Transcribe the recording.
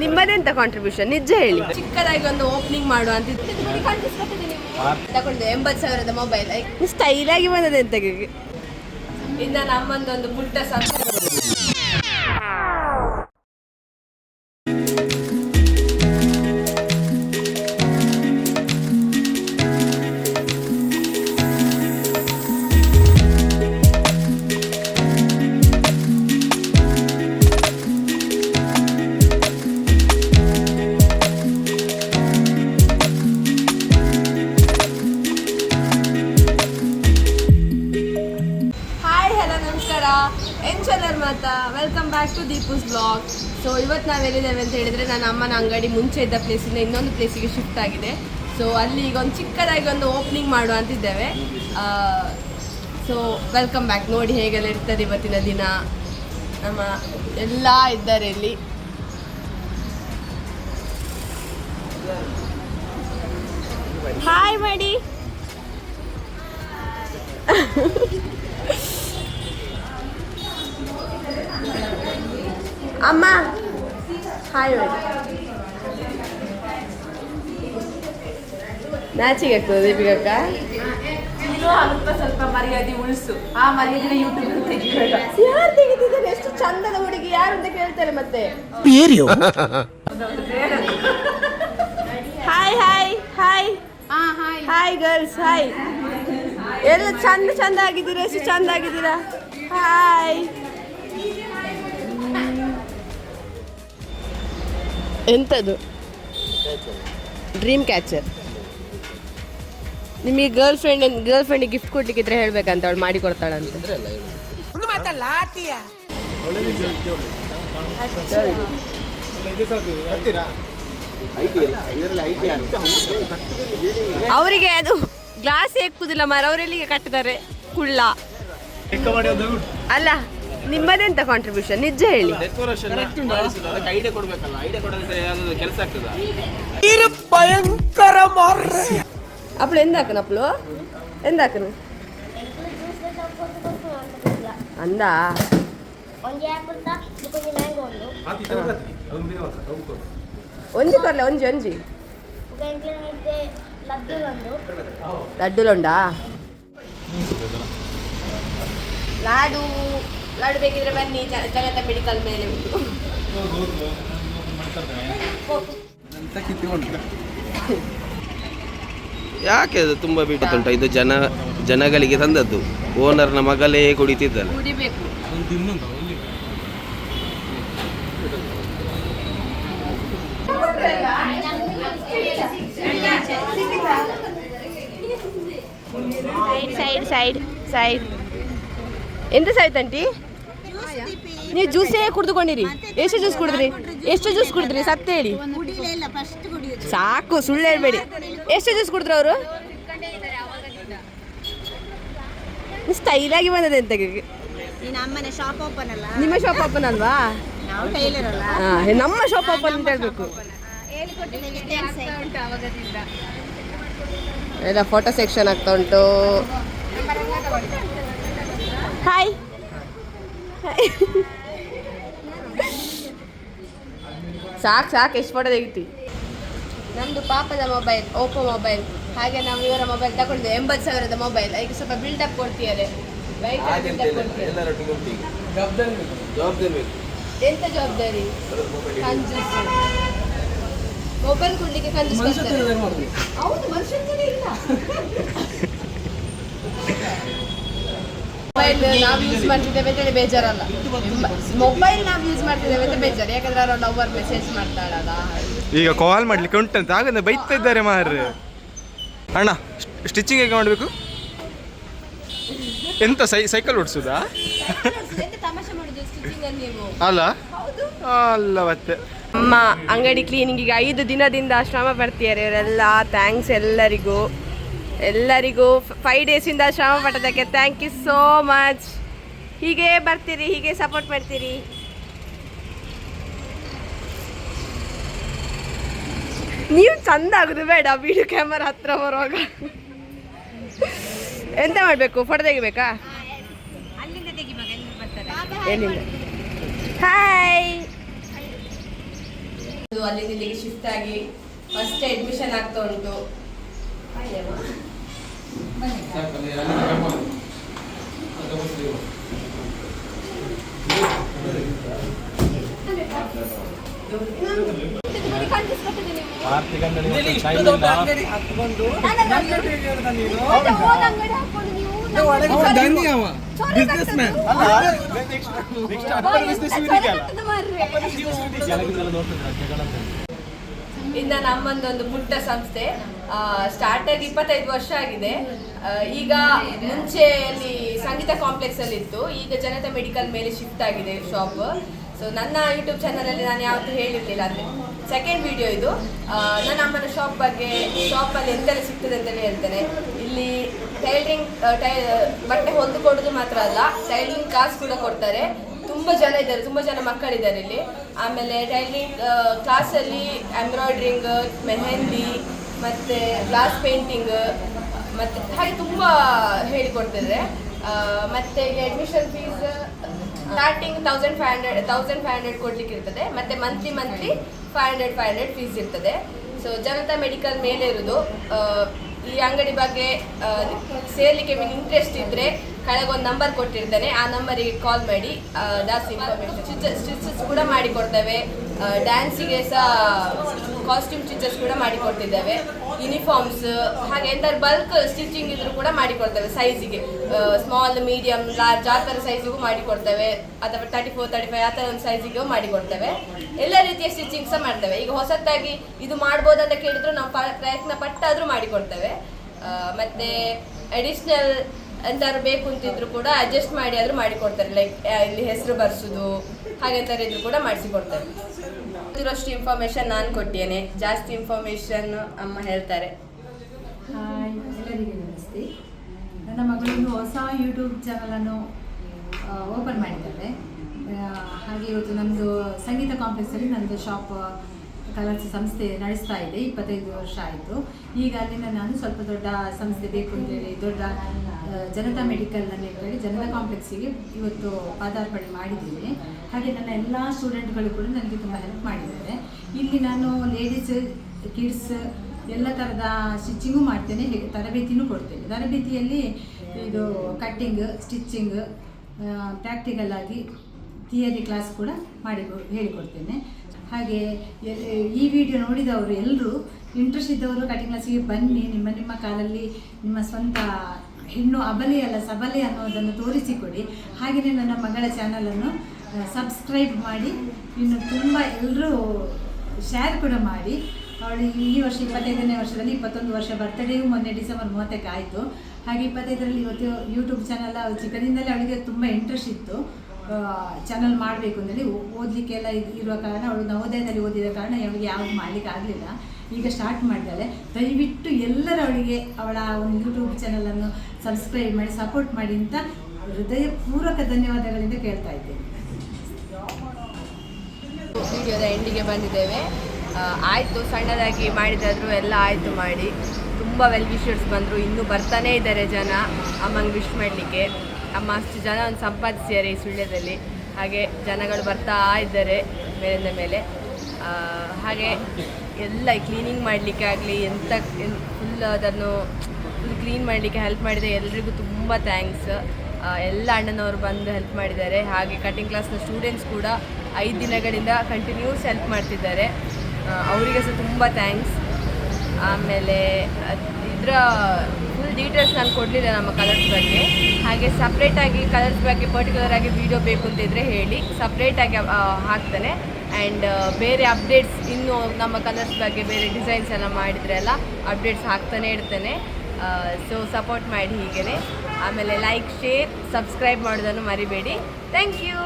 ನಿಮ್ಮದೆಂತ contribution ನಿಜ ಹೇಳಿ. ಚಿಕ್ಕದಾಗಿ ಒಂದು ಓಪನಿಂಗ್ ಮಾಡುವ ಅಂತ ತಗೊಂಡು ಎಂಬತ್ತು ಸಾವಿರದ ಮೊಬೈಲ್ ಸ್ಟೈಲ್ ಆಗಿ ಬಂದದೆ ಎಂತ ಇನ್ನ ನಮ್ಮಂದೊಂದು ಪುಟ್ಟ ಸಂಸ್ಥೆ ಎಂಚಲರ್ ಮಾತ welcome back to Deepu's blog so ಇವತ್ತು ನಾವು ಎಲ್ಲಿದ್ದೇವೆ ಅಂತ ಹೇಳಿದ್ರೆ, ನನ್ನ ಅಮ್ಮನ ಅಂಗಡಿ ಮುಂಚೆ ಇದ್ದ ಪ್ಲೇಸಿಂದ ಇನ್ನೊಂದು ಪ್ಲೇಸಿಗೆ ಶಿಫ್ಟ್ ಆಗಿದೆ. ಸೊ ಅಲ್ಲಿ ಈಗ ಒಂದು ಚಿಕ್ಕದಾಗಿ ಒಂದು ಓಪನಿಂಗ್ ಮಾಡುವ ಅಂತಿದ್ದೇವೆ. ಸೊ ವೆಲ್ಕಮ್ ಬ್ಯಾಕ್ ನೋಡಿ ಹೇಗೆಲ್ಲ ಇರ್ತದೆ ಇವತ್ತಿನ ದಿನ. ನಮ್ಮ ಎಲ್ಲ ಇದ್ದಾರೆ ಇಲ್ಲಿ. ಹಾಯ್ ಮಾಡಿ ಅಮ್ಮ. ಹಾಯ್ ಮ್ಯಾಚಿಗೆ ನಾಚಿಗೆ ಆಗ್ತದೆ ದೀಪಿಕಕ್ಕ ಅಲ್ಪ ಸ್ವಲ್ಪ ಮರ್ಯಾದೆ ಉಳಿಸು. ಆ ಮರ್ಯಾದೆ ಯೂಟ್ಯೂಬ್ ಯಾರು ತೆಗಿತಿದ್ದಾರೆ? ಎಷ್ಟು ಚಂದದ ಹುಡುಗಿ ಯಾರು ಅಂತ ಕೇಳ್ತಾರೆ ಮತ್ತೆ? Hi hi hi hi girls hi ಎಲ್ಲ ಚಂದ ಚಂದ ಆಗಿದ್ದೀರಾ? ಎಷ್ಟು ಚಂದ ಆಗಿದ್ದೀರಾ? ಹಾಯ್ ಎಂಥದ್ದು ಡ್ರೀಮ್ ಕ್ಯಾಚರ್ ನಿಮಗೆ ಗರ್ಲ್ ಫ್ರೆಂಡ್ ಗರ್ಲ್ ಫ್ರೆಂಡಿಗೆ ಗಿಫ್ಟ್ ಕೊಡ್ಲಿಕ್ಕಿದ್ರೆ ಹೇಳ್ಬೇಕಂತ ಅವಳು ಮಾಡಿ ಕೊಡ್ತಾಳಂತೆ ಅವರಿಗೆ ಅದು ಗ್ಲಾಸ್ ಏಕುದಿಲ್ಲ ಮರ ಅವರೆಲ್ಲಿಗೆ ಕಟ್ಟಿದ್ದಾರೆ? ಕುಳ್ಳ. ಅಲ್ಲ ನಿಮ್ಮದೆಂತ ಕಾಂಟ್ರಿಬ್ಯೂಷನ್ ನಿಜ ಹೇಳಿ ಭಯಂಕರ ಅಪ್ಳು ಎಂದಾಕನ ಅಪ್ಳು ಎಂದಾಕನ ಅಂದ ಒಂಜಿ ಕೊರ್ಲೆ ಒಂಜಿ ಒಂಜಿ ಲಡ್ಡುಲುಂಡಾ ಲಾಡು ಲಾಡು ಬೇಕಿದ್ರೆ ಬನ್ನಿ ಜಗತ್ತ ಮೆಡಿಕಲ್ ಮೇಲೆ ಉಂಟು. ಯಾಕೆ ಅದು ತುಂಬಾ ಬಿಟ್ಟುಂಟ? ಇದು ಜನ ಜನಗಳಿಗೆ ತಂದದ್ದು. ಓನರ್ನ ಮಗಳೇ ಕುಡಿತಿದ್ದಲ್ಲ. ಕುಡಿಬೇಕು. ಸೈಡ್ ಸೈಡ್ ಸೈಡ್ ಎಂತ ಆಯ್ತಂಟಿ ನೀವು ಜ್ಯೂಸೇ ಕುಡಿದುಕೊಂಡಿರಿ. ಎಷ್ಟು ಜ್ಯೂಸ್ ಕುಡಿದ್ರಿ? ಎಷ್ಟು ಜ್ಯೂಸ್ ಕುಡಿದ್ರಿ? ಸತ್ತ ಹೇಳಿ. ಸಾಕು ಸುಳ್ಳು ಹೇಳ್ಬೇಡಿ. ಎಷ್ಟು ಜ್ಯೂಸ್ ಕುಡಿದ್ರು ಅವರು? ಸ್ಟೈಲಾಗಿ ಬಂದದೆ ಅಂತ ನಿಮ್ಮ ಶಾಪ್ ಓಪನ್ ಅಲ್ವಾ? ನಮ್ಮ ಶಾಪ್ ಓಪನ್ ಅಂತ ಹೇಳ್ಬೇಕು. ಎಲ್ಲ ಫೋಟೋ ಸೆಕ್ಷನ್ ಆಗ್ತಾ ಉಂಟು. ಹಾಯ್ ಸಾಕು ಸಾಕು ಎಷ್ಟು ಫೋಟೋ ತೆಗಿತಿ? ನಮ್ಮದು ಪಾಪದ ಮೊಬೈಲ್ ಓಪೋ ಮೊಬೈಲ್ ಹಾಗೆ ನಾವು ಇವರ ಮೊಬೈಲ್ ತಗೊಂಡಿದ್ದೇವೆ ಎಂಬತ್ತು ಸಾವಿರದ ಮೊಬೈಲ್ ಈಗ ಸ್ವಲ್ಪ ಬಿಲ್ಡಪ್ ಬೇಕು. ಎಂತ ಜವಾಬ್ದಾರಿ? ಕಂಜೂಸ್. ಮೊಬೈಲ್ ಕೊಡ್ಲಿಕ್ಕೆ ಕಂಜೂಸ್. ಹೌದು ಮನುಷ್ಯಂತನೇ ಇಲ್ಲ. ಮೊಬೈಲ್ ನಾವು ಯೂಸ್ ಮಾಡ್ತಿದ್ದೇವೆ ಅಂತ ಹೇಳಿ ಬೇಜಾರಲ್ಲ. ಮೊಬೈಲ್ ನಾವು ಯೂಸ್ ಮಾಡ್ತಿದ್ದೇವೆ ಅಂತ ಬೇಜಾರು. ಯಾಕಂದ್ರೆ ಅವ್ರ ಲವರ್ ಮೆಸೇಜ್ ಮಾಡ್ತಾಳಲ್ಲ. ಈಗ ಕಾಲ್ ಮಾಡ್ಲಿಕ್ಕೆ ಉಂಟಂತ. ಹಾಗಂದ್ರೆ ಬೈತಾ ಇದ್ದಾರೆ ಮಾರ್ರೆ. ಅಣ್ಣ ಸ್ಟಿಚಿಂಗ್ ಹೇಗೆ ಮಾಡಬೇಕು? ಎಂತ ಸೈ ಸೈಕಲ್ ಓಡಿಸೋದಾ? ಅಲ್ಲ ಅಲ್ಲ? ಮತ್ತೆ. ಅಮ್ಮ ಅಂಗಡಿ ಕ್ಲೀನಿಂಗಿಗೆ ಐದು ದಿನದಿಂದ ಶ್ರಮ ಪಡ್ತಿದ್ದಾರೆ ಇವರೆಲ್ಲ. ಥ್ಯಾಂಕ್ಸ್ ಎಲ್ಲರಿಗೂ. ಎಲ್ಲರಿಗೂ ಫೈವ್ ಡೇಸಿಂದ ಶ್ರಮ ಪಟ್ಟದಕ್ಕೆ ಥ್ಯಾಂಕ್ ಯು ಸೋ ಮಚ್ ಹೀಗೆ ಬರ್ತೀರಿ ಹೀಗೆ ಸಪೋರ್ಟ್ ಮಾಡ್ತೀರಿ. ನೀವು ಚಂದ ಆಗುದು ಬೇಡ ವಿಡಿಯೋ ಕ್ಯಾಮರಾ ಹತ್ರ ಬರುವಾಗ. ಎಂತ ಮಾಡಬೇಕು? ಫೋಟೋ ತೆಗಿಬೇಕಾ? ಎಲ್ಲಿಂದ ಹಾಯ್ ಅಲ್ಲಿಂದ ಇಲ್ಲಿಗೆ ಶಿಫ್ಟ್ ಆಗಿ ಫಸ್ಟ್ ಅಡ್ಮಿಷನ್ ಆಗ್ತಾ ಉಂಟು. ಹಾಯ್ ಅಮ್ಮ. ನೋಡಿ ಕಾಣಿಸ್ಕೊಟ್ಟಿದೆ ನೀವು. ಇನ್ನ ನಮ್ಮದೊಂದು ಪುಟ್ಟ ಸಂಸ್ಥೆ ಸ್ಟಾರ್ಟ್ ಆಗಿ ಇಪ್ಪತ್ತೈದು ವರ್ಷ ಆಗಿದೆ. ಈಗ ಮುಂಚೆ ಅಲ್ಲಿ ಸಂಗೀತ ಕಾಂಪ್ಲೆಕ್ಸ್ ಅಲ್ಲಿ ಇತ್ತು. ಈಗ ಜನತಾ ಮೆಡಿಕಲ್ ಮೇಲೆ ಶಿಫ್ಟ್ ಆಗಿದೆ ಶಾಪ್ ಸೊ ನನ್ನ ಯೂಟ್ಯೂಬ್ ಚಾನಲ್ ಅಲ್ಲಿ ನಾನು ಯಾವತ್ತೂ ಹೇಳಿರ್ಲಿಲ್ಲ ಅಂದ್ರೆ. ಸೆಕೆಂಡ್ ವಿಡಿಯೋ ಇದು. ನನ್ನ ಅಮ್ಮನ ಶಾಪ್ ಬಗ್ಗೆ ಶಾಪ್ ಅಲ್ಲಿ ಎಂತೆಲ್ಲ ಸಿಗ್ತದೆ ಅಂತಲೇ ಹೇಳ್ತೇನೆ. ಇಲ್ಲಿ ಟೈಲರಿಂಗ್ ಟೈ ಬಟ್ಟೆ ಹೊಂದಿಕೊಡೋದು ಕೊಡೋದು ಮಾತ್ರ ಅಲ್ಲ ಟೈಲರಿಂಗ್ ಕ್ಲಾಸ್ ಕೂಡ ಕೊಡ್ತಾರೆ. ತುಂಬಾ ಜನ ಇದ್ದಾರೆ, ತುಂಬಾ ಜನ ಮಕ್ಕಳಿದ್ದಾರೆ ಇಲ್ಲಿ. ಆಮೇಲೆ ಟೈಲರಿಂಗ್ ಕ್ಲಾಸಲ್ಲಿ ಎಂಬ್ರಾಯ್ಡ್ರಿಂಗ್, ಮೆಹಂದಿ, ಮತ್ತೆ ಗ್ಲಾಸ್ ಪೇಂಟಿಂಗ್, ಮತ್ತೆ ಹಾಗೆ ತುಂಬಾ ಹೇಳಿಕೊಡ್ತಿದ್ದಾರೆ. ಮತ್ತೆ admission fees starting thousand five hundred thousand five hundred ಕೊಡ್ಲಿಕ್ಕೆ ಇರ್ತದೆ. ಮತ್ತೆ monthly monthly five hundred five hundred fees ಇರ್ತದೆ. ಸೊ ಜನತಾ ಮೆಡಿಕಲ್ ಮೇಲೆ ಇರೋದು. ಈ ಅಂಗಡಿ ಬಗ್ಗೆ ಸೇರ್ಲಿಕ್ಕೆ ಇಂಟ್ರೆಸ್ಟ್ ಇದ್ರೆ ಕೆಳಗೊಂದು ನಂಬರ್ ಕೊಟ್ಟಿರ್ತೇನೆ, ಆ ನಂಬರಿಗೆ ಕಾಲ್ ಮಾಡಿ ಜಾಸ್ತಿ ಇನ್ಫಾರ್ಮೇಶನ್ ಸ್ಟಿಚಸ್ ಕೂಡ ಮಾಡಿ ಕೊಡ್ತೇವೆ. ಡ್ಯಾನ್ಸಿಗೆ ಸಹ ಕಾಸ್ಟ್ಯೂಮ್ ಸ್ಟಿಚಸ್ ಕೂಡ ಮಾಡಿ ಕೊಡ್ತಿದ್ದೇವೆ. ಯೂನಿಫಾರ್ಮ್ಸ್ ಹಾಗೆ ಎಂತಾದ್ರು ಬಲ್ಕ್ ಸ್ಟಿಚಿಂಗ್ ಇದ್ರು ಕೂಡ ಮಾಡಿ ಕೊಡ್ತೇವೆ ಸೈಜಿಗೆ ಸ್ಮಾಲ್ ಮೀಡಿಯಂ ಲಾರ್ಜ್ ಆ ಥರ ಸೈಜಿಗೂ ಮಾಡಿ ಕೊಡ್ತೇವೆ. ಅಥವಾ ತರ್ಟಿ ಫೋರ್ ತರ್ಟಿ ಫೈವ್ ಆ ಥರ ಒಂದು ಸೈಜಿಗೂ ಮಾಡಿ ಕೊಡ್ತೇವೆ. ಎಲ್ಲ ರೀತಿಯ ಸ್ಟಿಚಿಂಗ್ ಸಹ ಮಾಡ್ತೇವೆ. ಈಗ ಹೊಸತಾಗಿ ಇದು ಮಾಡ್ಬೋದಂತ ಕೇಳಿದ್ರು, ನಾವು ಪ್ರಯತ್ನ ಪಟ್ಟಾದರೂ ಮಾಡಿಕೊಡ್ತೇವೆ ಮತ್ತೆ ಅಡಿಷ್ನಲ್ ಎಂತಾದ್ರು ಬೇಕು ಅಂತಿದ್ರು ಕೂಡ ಅಡ್ಜಸ್ಟ್ ಮಾಡಿ ಆದ್ರೂ ಮಾಡಿಕೊಡ್ತಾರೆ. ಲೈಕ್ ಇಲ್ಲಿ ಹೆಸರು ಬರ್ಸೋದು ಹಾಗೆಂತಾರು ಇದ್ರು ಕೂಡ ಮಾಡಿಸಿಕೊಡ್ತಾರೆ. ಇದರಷ್ಟು ಇನ್ಫಾರ್ಮೇಶನ್ ನಾನು ಕೊಟ್ಟಿದ್ದೇನೆ. ಜಾಸ್ತಿ ಇನ್ಫಾರ್ಮೇಶನ್ ಅಮ್ಮ ಹೇಳ್ತಾರೆ. ಹಾಯ್ ಎಲ್ಲರಿಗೂ ನಮಸ್ತೆ. ನನ್ನ ಮಗಳೊಂದು ಹೊಸ ಯೂಟ್ಯೂಬ್ ಚಾನಲನ್ನು ಓಪನ್ ಮಾಡಿದ್ದಾರೆ ಹಾಗೆ ಇವತ್ತು ನಮ್ಮದು ಸಂಗೀತ ಕಾಂಪ್ಲೆಕ್ಸಲ್ಲಿ ನನ್ನದು ಶಾಪ್ ಕಲರ್ಸ್ ಸಂಸ್ಥೆ ನಡೆಸ್ತಾ ಇದೆ, ಇಪ್ಪತ್ತೈದು ವರ್ಷ ಆಯಿತು. ಈಗ ಅಲ್ಲಿಂದ ನಾನು ಸ್ವಲ್ಪ ದೊಡ್ಡ ಸಂಸ್ಥೆ ಬೇಕು ಅಂತೇಳಿ ದೊಡ್ಡ ಜನತಾ ಮೆಡಿಕಲ್ ಹೇಳಿ ಜನತಾ ಕಾಂಪ್ಲೆಕ್ಸಿಗೆ ಇವತ್ತು ಪಾದಾರ್ಪಣೆ ಮಾಡಿದ್ದೀನಿ. ಹಾಗೆ ನನ್ನ ಎಲ್ಲ ಸ್ಟೂಡೆಂಟ್ಗಳು ಕೂಡ ನನಗೆ ತುಂಬ ಹೆಲ್ಪ್ ಮಾಡಿದ್ದಾರೆ. ಇಲ್ಲಿ ನಾನು ಲೇಡೀಸ್ ಕಿಡ್ಸ್ ಎಲ್ಲ ಥರದ ಸ್ಟಿಚ್ಚಿಂಗು ಮಾಡ್ತೇನೆ, ಹೇಗೆ ತರಬೇತಿನೂ ಕೊಡ್ತೇನೆ. ತರಬೇತಿಯಲ್ಲಿ ಇದು ಕಟ್ಟಿಂಗ್ ಸ್ಟಿಚ್ಚಿಂಗ್ ಪ್ರಾಕ್ಟಿಕಲ್ ಆಗಿ ಥಿಯರಿ ಕ್ಲಾಸ್ ಕೂಡ ಮಾಡಿ ಹೇಳಿಕೊಡ್ತೇನೆ. ಹಾಗೆ ಈ ವಿಡಿಯೋ ನೋಡಿದವರು ಎಲ್ಲರೂ ಇಂಟ್ರೆಸ್ಟ್ ಇದ್ದವರು ಕಟಿಂಗ್ ಕ್ಲಾಸಿಗೆ ಬನ್ನಿ, ನಿಮ್ಮ ನಿಮ್ಮ ಕಾಲಲ್ಲಿ ನಿಮ್ಮ ಸ್ವಂತ ಹೆಣ್ಣು ಅಬಲಿ ಅಲ್ಲ, ಸಬಲೆ ಅನ್ನೋದನ್ನು ತೋರಿಸಿಕೊಡಿ. ಹಾಗೆಯೇ ನನ್ನ ಮಗಳ ಚಾನಲನ್ನು ಸಬ್ಸ್ಕ್ರೈಬ್ ಮಾಡಿ, ಇನ್ನು ತುಂಬ ಎಲ್ಲರೂ ಶೇರ್ ಕೂಡ ಮಾಡಿ. ಅವಳು ಈ ವರ್ಷ ಇಪ್ಪತ್ತೈದನೇ ವರ್ಷದಲ್ಲಿ ಇಪ್ಪತ್ತೊಂದು ವರ್ಷ ಬರ್ತಡೇಯು ಮೊನ್ನೆ ಡಿಸೆಂಬರ್ ಮೂವತ್ತಕ್ಕೆ ಆಯಿತು. ಹಾಗೆ ಇಪ್ಪತ್ತೈದರಲ್ಲಿ ಇವತ್ತು ಯೂಟ್ಯೂಬ್ ಚಾನಲ್ ಚಿಕ್ಕದಿಂದಲೇ ಅವಳಿಗೆ ತುಂಬ ಇಂಟ್ರೆಸ್ಟ್ ಇತ್ತು. ಚಾನಲ್ ಮಾಡಬೇಕು ಅಂತೇಳಿ ಓದಲಿಕ್ಕೆ ಓದಲಿಕ್ಕೆಲ್ಲ ಇದು ಇರುವ ಕಾರಣ ಅವಳು ನವೋದಯದಲ್ಲಿ ಓದಿದ ಕಾರಣ ಅವಳಿಗೆ ಯಾವುದು ಮಾಡಲಿಕ್ಕೆ ಆಗಲಿಲ್ಲ. ಈಗ ಸ್ಟಾರ್ಟ್ ಮಾಡಿದ್ದಾಳೆ ದಯವಿಟ್ಟು ಎಲ್ಲರೂ ಅವಳಿಗೆ ಅವಳ ಒಂದು ಯೂಟ್ಯೂಬ್ ಚಾನಲನ್ನು ಸಬ್ಸ್ಕ್ರೈಬ್ ಮಾಡಿ ಸಪೋರ್ಟ್ ಮಾಡಿ ಅಂತ ಹೃದಯಪೂರ್ವಕ ಧನ್ಯವಾದಗಳಿಂದ ಕೇಳ್ತಾ ಇದ್ದೇನೆ. ವಿಡಿಯೋದ ಎಂಡಿಗೆ ಬಂದಿದ್ದೇವೆ. ಆಯಿತು, ಸಣ್ಣದಾಗಿ ಮಾಡಿದಾದರೂ ಎಲ್ಲ ಆಯಿತು ಮಾಡಿ. ತುಂಬ ವೆಲ್ ವಿಷರ್ಸ್ ಬಂದರು. ಇನ್ನೂ ಬರ್ತಾನೇ ಇದ್ದಾರೆ ಜನ. ಅಮ್ಮಂಗೆ ವಿಶ್ ಮಾಡಲಿಕ್ಕೆ. ಅಮ್ಮ ಅಷ್ಟು ಜನ ಒಂದು ಸಂಪಾದಿಸಿದ್ದಾರೆ ಈ ಸುಳ್ಯದಲ್ಲಿ. ಹಾಗೆ ಜನಗಳು ಬರ್ತಾ ಇದ್ದಾರೆ ಮೇಲಿಂದ ಮೇಲೆ. ಹಾಗೆ ಎಲ್ಲ ಕ್ಲೀನಿಂಗ್ ಮಾಡಲಿಕ್ಕೆ ಆಗಲಿ ಎಂಥ ಫುಲ್ ಅದನ್ನು ಫುಲ್ ಕ್ಲೀನ್ ಮಾಡಲಿಕ್ಕೆ ಹೆಲ್ಪ್ ಮಾಡಿದೆ. ಎಲ್ರಿಗೂ ತುಂಬ ಥ್ಯಾಂಕ್ಸ್ ಎಲ್ಲ ಅಣ್ಣನವರು ಬಂದು ಹೆಲ್ಪ್ ಮಾಡಿದ್ದಾರೆ. ಹಾಗೆ ಕಟಿಂಗ್ ಕ್ಲಾಸ್ನ ಸ್ಟೂಡೆಂಟ್ಸ್ ಕೂಡ ಐದು ದಿನಗಳಿಂದ ಕಂಟಿನ್ಯೂಸ್ ಹೆಲ್ಪ್ ಮಾಡ್ತಿದ್ದಾರೆ. ಅವರಿಗೆ ಸಹ ತುಂಬ ಥ್ಯಾಂಕ್ಸ್ ಆಮೇಲೆ ಇದರ ಫುಲ್ ಡೀಟೇಲ್ಸ್ ನಾನು ಕೊಡಲಿಲ್ಲ ನಮ್ಮ ಕಲರ್ಸ್ ಬಗ್ಗೆ ಹಾಗೆ ಸಪ್ರೇಟಾಗಿ ಕಲರ್ಸ್ ಬಗ್ಗೆ ಪರ್ಟಿಕ್ಯುಲರ್ ಆಗಿ ವಿಡಿಯೋ ಬೇಕು ಅಂತಿದ್ರೆ ಹೇಳಿ. ಸಪ್ರೇಟಾಗಿ ಹಾಕ್ತೇನೆ. ಆ್ಯಂಡ್ ಬೇರೆ ಅಪ್ಡೇಟ್ಸ್ ಇನ್ನೂ ನಮ್ಮ ಕಲರ್ಸ್ ಬಗ್ಗೆ ಬೇರೆ ಡಿಸೈನ್ಸ್ ಎಲ್ಲ ಮಾಡಿದರೆ ಎಲ್ಲ ಅಪ್ಡೇಟ್ಸ್ ಹಾಕ್ತಾನೆ ಇರ್ತೇನೆ. ಸೊ ಸಪೋರ್ಟ್ ಮಾಡಿ ಹೀಗೇ ಆಮೇಲೆ ಲೈಕ್ ಶೇರ್ ಸಬ್ಸ್ಕ್ರೈಬ್ ಮಾಡೋದನ್ನು ಮರಿಬೇಡಿ. Thank you